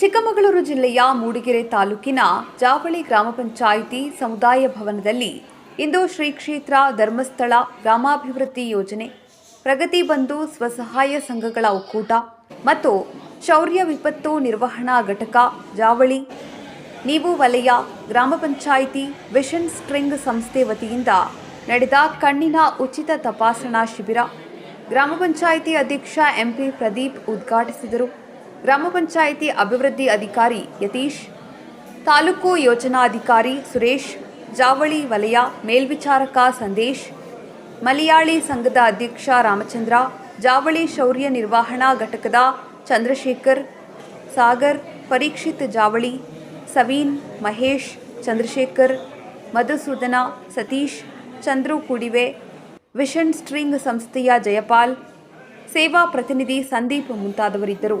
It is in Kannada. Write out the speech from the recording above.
ಚಿಕ್ಕಮಗಳೂರು ಜಿಲ್ಲೆಯ ಮೂಡಿಗೆರೆ ತಾಲೂಕಿನ ಜಾವಳಿ ಗ್ರಾಮ ಪಂಚಾಯಿತಿ ಸಮುದಾಯ ಭವನದಲ್ಲಿ ಇಂದು ಶ್ರೀ ಕ್ಷೇತ್ರ ಧರ್ಮಸ್ಥಳ ಗ್ರಾಮಾಭಿವೃದ್ಧಿ ಯೋಜನೆ. ಪ್ರಗತಿ ಬಂಧು ಸ್ವಸಹಾಯ ಸಂಘಗಳ ಒಕ್ಕೂಟ ಮತ್ತು ಶೌರ್ಯ ವಿಪತ್ತು ನಿರ್ವಹಣಾ ಘಟಕ ಜಾವಳಿ. ನೀವು ವಲಯ ಗ್ರಾಮ ಪಂಚಾಯಿತಿ ವಿಷನ್ ಸ್ಟ್ರಿಂಗ್ ಸಂಸ್ಥೆ ವತಿಯಿಂದ ನಡೆದ ಕಣ್ಣಿನ ಉಚಿತ ತಪಾಸಣಾ ಶಿಬಿರ. ಗ್ರಾಮ ಪಂಚಾಯಿತಿ ಅಧ್ಯಕ್ಷ ಎಂಪಿ ಪ್ರದೀಪ್ ಉದ್ಘಾಟಿಸಿದರು. ಗ್ರಾಮ ಪಂಚಾಯಿತಿ ಅಭಿವೃದ್ಧಿ ಅಧಿಕಾರಿ ಯತೀಶ್, ತಾಲೂಕು ಯೋಜನಾಧಿಕಾರಿ ಸುರೇಶ್, ಜಾವಳಿ ವಲಯ ಮೇಲ್ವಿಚಾರಕ ಸಂದೇಶ್, ಮಲಯಾಳಿ ಸಂಘದ ಅಧ್ಯಕ್ಷ ರಾಮಚಂದ್ರ, ಜಾವಳಿ ಶೌರ್ಯ ನಿರ್ವಹಣಾ ಘಟಕದ ಚಂದ್ರಶೇಖರ್, ಸಾಗರ್ ಪರೀಕ್ಷಿತ್ ಜಾವಳಿ, ಸವೀನ್, ಮಹೇಶ್, ಚಂದ್ರಶೇಖರ್, ಮಧುಸೂದನ, ಸತೀಶ್, ಚಂದ್ರು ಕುಡಿವೆ, ವಿಷನ್ ಸ್ಟ್ರಿಂಗ್ ಸಂಸ್ಥೆಯ ಜಯಪಾಲ್, ಸೇವಾ ಪ್ರತಿನಿಧಿ ಸಂದೀಪ್ ಮುಂತಾದವರಿದ್ದರು.